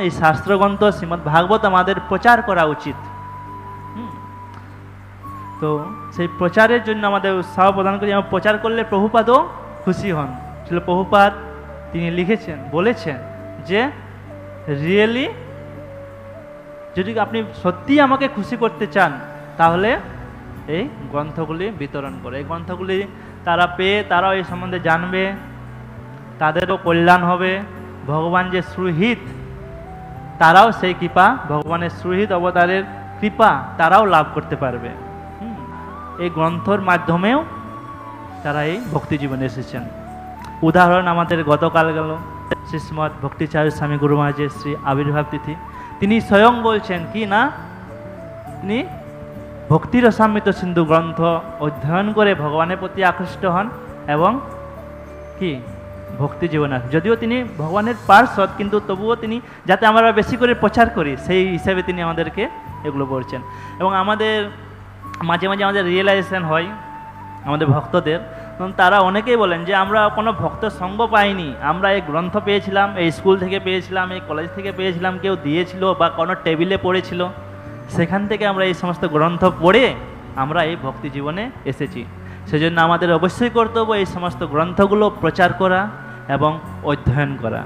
এই শাস্ত্রগ্রন্থ শ্রীমদ্ ভাগবত আমাদের প্রচার করা উচিত। তো সেই প্রচারের জন্য আমাদের উৎসাহ প্রদান করি। এবং প্রচার করলে প্রভুপাদও খুশি হন। ছিল প্রভুপাদ, তিনি লিখেছেন, বলেছেন যে, রিয়েলি, যদি আপনি সত্যিই আমাকে খুশি করতে চান, তাহলে এই গ্রন্থগুলি বিতরণ করে। এই গ্রন্থগুলি তারা পেয়ে, তারাও এই সম্বন্ধে জানবে, তাদেরও কল্যাণ হবে। ভগবান যে সুহিত তারাও সেই কৃপা, ভগবানের সুহিত অবতারের কৃপা তারাও লাভ করতে পারবে। এই গ্রন্থর মাধ্যমেও তারা এই ভক্তি জীবনে এসেছেন। উদাহরণ আমাদের গতকাল গেল শ্রীশ্মৎ ভক্তিচার্য স্বামী গুরু মহারাজের শ্রী আবির্ভাব তিথি। তিনি স্বয়ং বলছেন, কি না? তিনি ভক্তির রসামৃত সিন্ধু গ্রন্থ অধ্যয়ন করে ভগবানের প্রতি আকৃষ্ট হন এবং কি ভক্তি জীবনে আসেন। যদিও তিনি ভগবানের পার্শ্বদ, কিন্তু তবুও তিনি যাতে আমরা বেশি করে প্রচার করি, সেই হিসাবে তিনি আমাদেরকে এগুলো বলছেন। এবং আমাদের মাঝে মাঝে আমাদের রিয়েলাইজেশন হয়, আমাদের ভক্তদের। তারা অনেকেই বলেন যে, আমরা কোনো ভক্ত সঙ্গ পাইনি। আমরা এই গ্রন্থ পেয়েছিলাম, এই স্কুল থেকে পেয়েছিলাম, এই কলেজ থেকে পেয়েছিলাম, কেউ দিয়েছিল বা কোনো টেবিলে পড়েছিল। সেখান থেকে আমরা এই সমস্ত গ্রন্থ পড়ে আমরা এই ভক্তি জীবনে এসেছি। সেজন্য আমাদের অবশ্যই কর্তব্য এই সমস্ত গ্রন্থগুলো প্রচার করা এবং অধ্যয়ন করা।